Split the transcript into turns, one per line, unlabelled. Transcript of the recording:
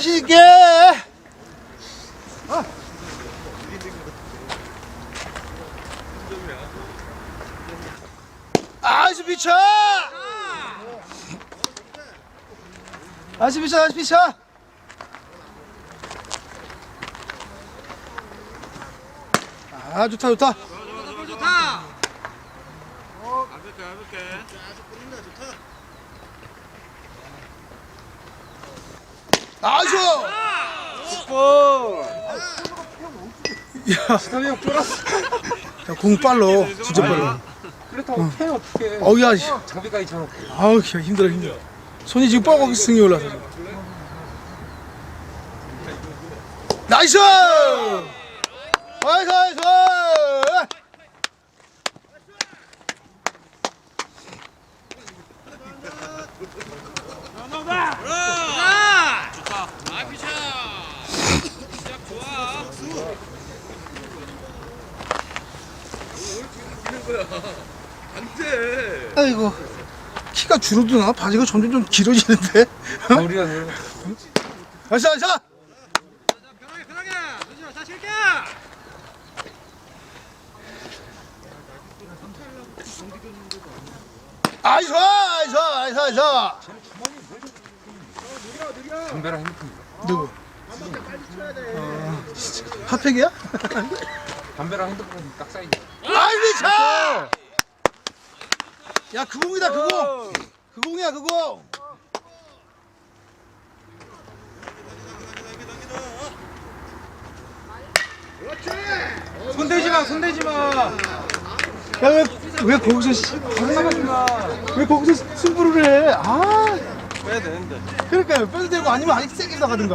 자신 있게. 아이스 비쳐. 아이스 비쳐, 아이스 비쳐. 아 좋다 좋다.
좋다. 가볍게 가볍게.
나이스.
볼.
야,
스타미형 쫄았어.
야, 공 빨로, 진짜 빨로.
그렇다고 패 어떻게?
어우 야, 씨.
장비까지 쳐놓고.
아우 야, 힘들어 힘들어. 손이 지금 뻐벅 승이 올라서. 지금. 나이스! 나이스 나이스!
좋다. 좋다. 아 피차. 시작 좋아. 안돼.
아이고 키가 줄어드나? 바지가 점점 좀 길어지는데?
우리가
나이스 나이스!
편하게 편하게. 조심하 자신 있게.
나이스 나이스 나이스 나이스!
담배랑 핸드폰.
누구? 어, 진짜. 핫팩이야?
담배랑 핸드폰 딱 사이즈.
아이 미쳐! 야, 그 공이다, 그 공! 그 공이야, 그 공!
손대지 마. 손대지 마.
야, 왜, 왜 거기서, 씨. 왜 거기서 승부를 해? 아,
빼야 되는데.
그러니까요. 빼도 되고 아니면 아니 세게 나가든가.